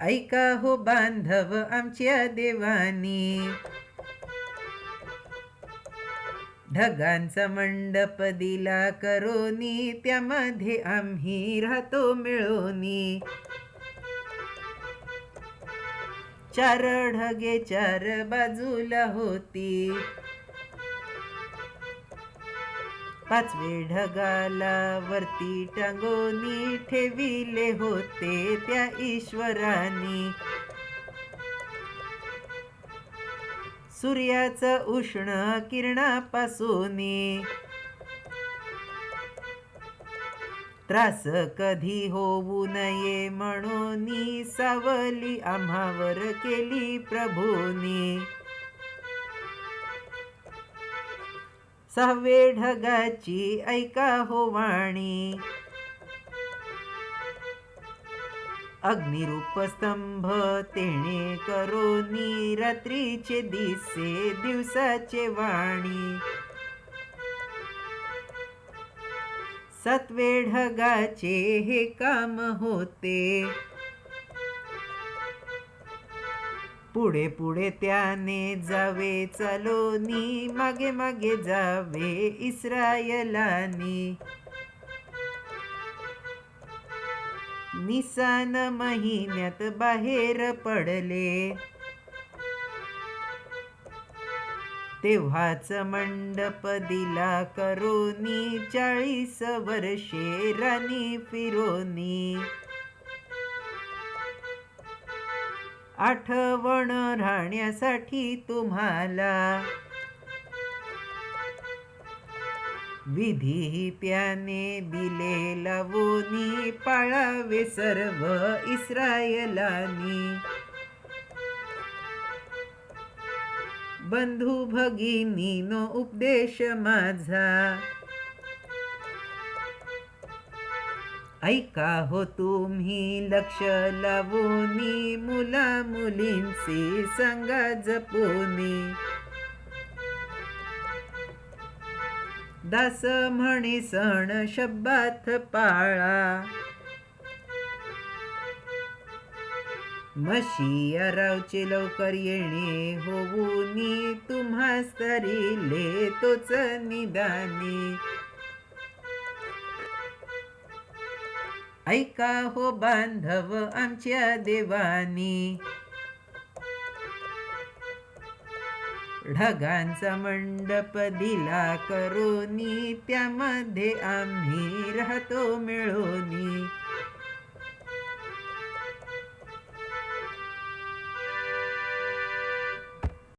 ऐका हो बांधव आमच्या देवानी. ढगांचा मंडप दिला करोनी त्यामध्ये आम्ही राहतो मिळोनी. चार ढगे चार बाजूला होती. पाचवे ढगाला वरती टांगोनी ठेविले होते त्या ईश्वरानी. सूर्याचं उष्ण किरणापासून. त्रास कधी होऊ नये म्हणून सावली आम्हावर केली प्रभूनी. सहावे ढगाची ऐका हो वाणी. अग्निरूप स्तंभ तेणे करोनी रात्रीचे दिसे दिवसाचे वाणी. सत्वे ढगाचे हे काम होते. पुढे पुढे त्याने जावे चालोनी मागे मागे जावे इस्रायलानी. निसान महिन्यात बाहेर पडले. तेव्हाच मंडप दिला करोनी चाळीस वर्षे राणी फिरोनी. आठवण राहण्यासाठी तुम्हाला विधी प्याने दिले लावूनी पाळावे सर्व इस्रायलानी. बंधू भगिनीनो उपदेश माझा. ऐका हो तुम्ही लक्ष लावून मुला मुलींचे सांगा जपूनी. दास म्हणे सण शब्दात पाळा. मशियारावचे लवकर येणे होऊनी तुम्हा तरी ले तोच निदानी. ऐका हो बांधव आमच्या देवानी. ढगांचा मंडप दिला करोनी त्यामध्ये आम्ही राहतो मिळोनी.